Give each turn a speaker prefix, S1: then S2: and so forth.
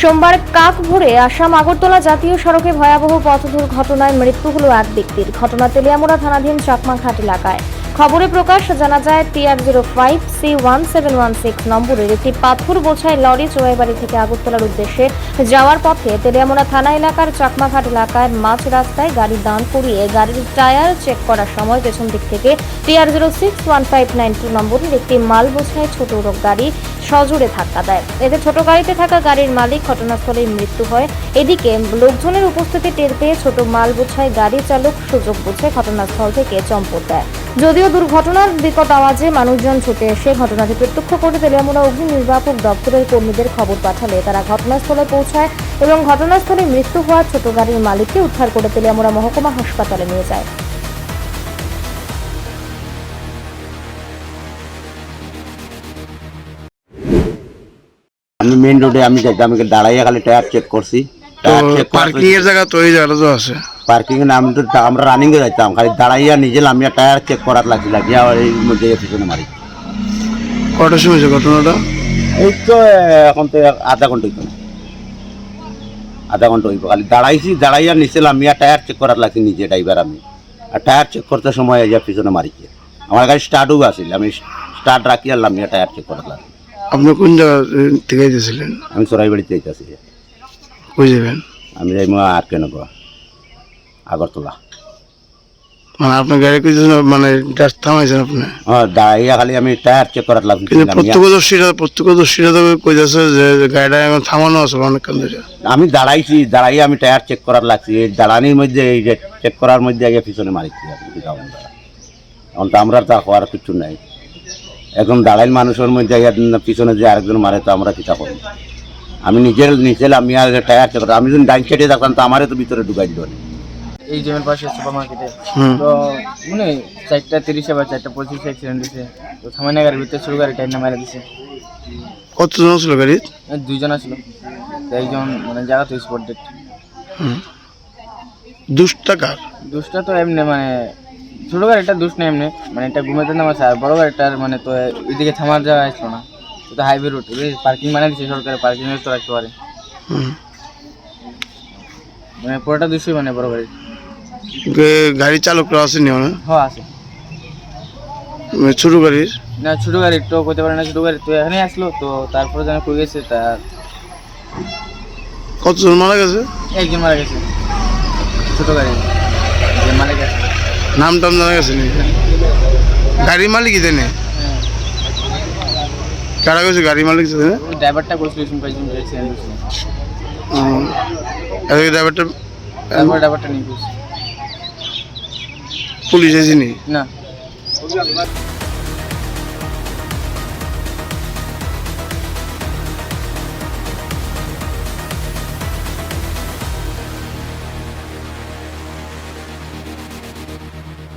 S1: সোমবার কাক ভরে আসাম আগরতলা জাতীয় সড়কে ভয়াবহ পথ দুর্ঘটনায় মৃত্যু হলো এক ব্যক্তির। ঘটনা তেলিয়ামুড়া থানাধীন চাকমাঘাট এলাকায়। খবরে প্রকাশ জানা যায় TR zero five C one seven one six নম্বরের একটি পাথর বোঝাই লরি চোয়াইবাড়ি থেকে আগরতলার উদ্দেশ্যে যাওয়ার পথে তেলিয়ামুড়া থানা এলাকার চাকমাঘাট এলাকায় মাঝ রাস্তায় গাড়ি দাঁড় করিয়ে গাড়ির টায়ার চেক করার সময় পেছন দিক থেকে TR zero six one five nine two নম্বরের একটি মাল বোঝাই ছোট গাড়ি সজোরে ধাক্কা দেয়। এতে ছোট গাড়িতে থাকা গাড়ির মালিক ঘটনাস্থলেই মৃত্যু হয়। এদিকে লোকজনের উপস্থিতি টের পেয়ে ছোট মাল বোঝাই গাড়ি চালক সুযোগ বুঝে ঘটনাস্থল থেকে চম্পট দেয়। যদিও দুর্ঘটনার বিকট আওয়াজে মানুষজন ছুটে এসে ঘটনাটি প্রত্যক্ষ করে তেলিয়ামুড়া অগ্নি নির্বাপক দপ্তরের কর্মীদের খবর পাঠালে তারা ঘটনাস্থলে পৌঁছায় এবং ঘটনাস্থলে মৃত্যু হওয়া ছোট গাড়ির মালিককে উদ্ধার করে তেলিয়ামুড়া মহকুমা হাসপাতালে নিয়ে যায়।
S2: আমি মেইন রোডে আমি যাইতাম আমি দাঁড়াইয়া খালি টায়ার চেক করছি।
S3: পার্কিং এর জায়গা তো এই জায়গাটা তো আছে
S2: পার্কিং তো আমরা রানিং এ যাইতাম খালি দাঁড়াইয়া নিজে আমি টায়ার চেক করার লাগছি লাগিয়া আর এই মধ্যে পিছনে মারি।
S3: কটার সময় হয়েছে ঘটনাটা?
S2: এই তো এখন তো আধা ঘণ্টা হইতো আধা ঘণ্টা হইব খালি দাঁড়াইছি দাঁড়াইয়া নিচে আমি টায়ার চেক করার লাগছি নিজে ড্রাইভার আমি। আর টায়ার চেক করতে সময় এই পিছনে মারিছে আমার গাড়ি স্টার্টও আসিল আমি স্টার্ট রাখি আর আমি টায়ার চেক করার লাগছি
S3: আপনি কোন জায়গা থেকে গেছিলেন
S2: আমি চড়াইবাড়িতে যাইতেছি
S3: কই যাবেন?
S2: আমি যাইম আর কেন আগরতলা।
S3: মানে আপনার গাড়ি কই মানে জাস্ট থামাইছেন আপনি?
S2: হ্যাঁ দাঁড়াইয়া খালি আমি টায়ার চেক করার লাগছি
S3: কিন্তু প্রত্যক্ষদর্শীরা প্রত্যক্ষদর্শীরা তো কই যাচ্ছে যে গাড়িটা এখন থামানো আছে অনেকক্ষণ ধরে।
S2: আমি দাঁড়াইছি দাঁড়াইয়া আমি টায়ার চেক করার লাগছি। এই দাঁড়ানির মধ্যে এই যে চেক করার মধ্যে আগে পিছনে মারিছি। এখন তো আমরা তো হওয়ার কিছু নাই। এখন দাঁড়াইল মানুষের মধ্যে পিছনে যে আরেকজন মারে তো আমরা কিতা করব আমি নিজের নিজের আমি আর টায়ার চেক আমি যদি ডাইন সাইডে থাকতাম তো আমারও তো ভিতরে ঢুকাই দিল
S4: এই জমির পাশে সুপার মার্কেটে তো মানে চারটা তিরিশে বা চারটা পঁচিশে অ্যাক্সিডেন্ট দিছে তো থামানে গাড়ির ভিতরে ছোট গাড়ি টাইম মারা দিছে।
S3: কতজন ছিল গাড়ি?
S4: দুইজন আসলো একজন মানে জায়গা তো স্পট ডেট
S3: হুম। দুষ্টা কার?
S4: দুষটা তো এমনি মানে ছোট গাড়িটা দুষ না এমনি মানে এটা ঘুমাতে নামাছে আর বড় গাড়িটার মানে তো এদিকে থামার জায়গা আসলো না। তো হাইওয়ে রুট পার্কিং মানে দিছে সরকারের পার্কিং তো রাখতে পারে। মানে পুরোটা দুশোই মানে বড় গাড়ি
S3: গাড়ি চালকরা আসেনি মানে
S4: হ্যাঁ আছে।
S3: ছোট গাড়ির
S4: না ছোট গাড়ি তো করতে পারে না ছোট গাড়ি তো এখানে আসলো তো তারপরে যেন কই গেছে তার
S3: কতজন মারা গেছে?
S4: একজন মারা গেছে ছোট গাড়ি মারা গেছে।
S3: নাম টাম জানা গেছে নি? গাড়ির মালিক জানে কারা গেছে গাড়ির মালিক
S4: ড্রাইভারটা কইছিল শুন পাইছেন
S3: এদিকে ড্রাইভারটা
S4: ড্রাইভারটা নিয়ে
S3: পুলিশ এসেনি
S4: না।